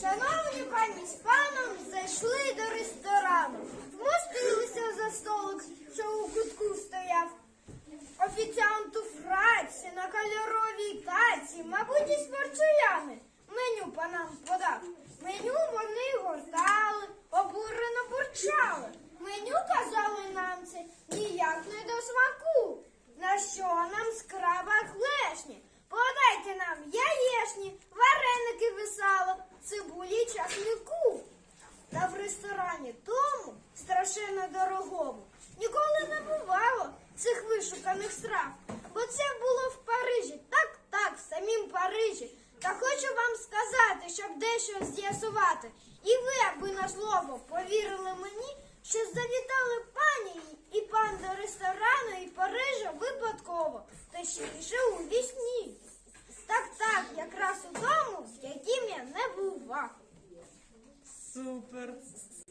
Шановні пані з паном зайшли до ресторану. Вмостилися за столик, що у кутку стояв. Офіціант у фраці на кольоровій таці, мабуть, із порцеляни. Меню панам цибулі. Та в ресторані тому, страшенно дорогому, ніколи не бувало цих вишуканих страв. Бо це було в Парижі, так, так, в самім Парижі. Та хочу вам сказати, щоб дещо з'ясувати. І ви, аби на слово, повірили мені, що завітали пані і пан до ресторану і Парижа випадково, точніше у вісні. Так, так, якраз у тому, яким я не бував. súper.